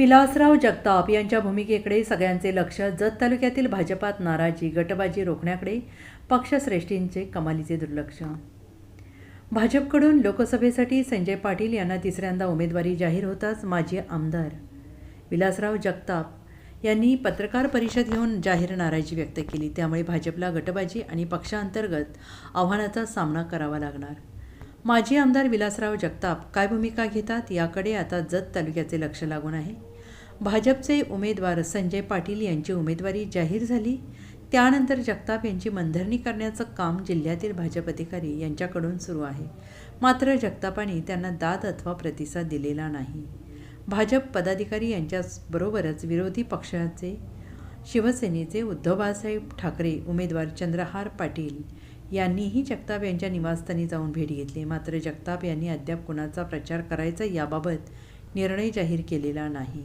विलासराव जगताप यांच्या भूमिकेकडे सगळ्यांचे लक्ष जत तालुक्यातील भाजपात नाराजी गटबाजी रोखण्याकडे पक्षश्रेष्ठींचे कमालीचे दुर्लक्ष. भाजपकडून लोकसभेसाठी संजय पाटील यांना तिसऱ्यांदा उमेदवारी जाहीर होताच माजी आमदार विलासराव जगताप यांनी पत्रकार परिषद घेऊन जाहीर नाराजी व्यक्त केली. त्यामुळे भाजपला गटबाजी आणि पक्षांतर्गत आव्हानाचा सामना करावा लागणार. माजी आमदार विलासराव जगताप काय भूमिका घेतात याकडे आता जत तालुक्याचे लक्ष लागून आहे. भाजपचे उमेदवार संजय पाटील यांची उमेदवारी जाहीर झाली. त्यानंतर जगताप यांची मनधरणी करण्याचं काम जिल्ह्यातील भाजप अधिकारी यांच्याकडून सुरू आहे. मात्र जगतापांनी त्यांना दाद अथवा प्रतिसाद दिलेला नाही. भाजप पदाधिकारी यांच्याबरोबरच विरोधी पक्षाचे शिवसेनेचे उद्धव बाळासाहेब ठाकरे उमेदवार चंद्रहार पाटील यांनीही जगताप यांच्या निवासस्थानी जाऊन भेट घेतली. मात्र जगताप यांनी अद्याप कुणाचा प्रचार करायचा याबाबत निर्णय जाहीर केलेला नाही.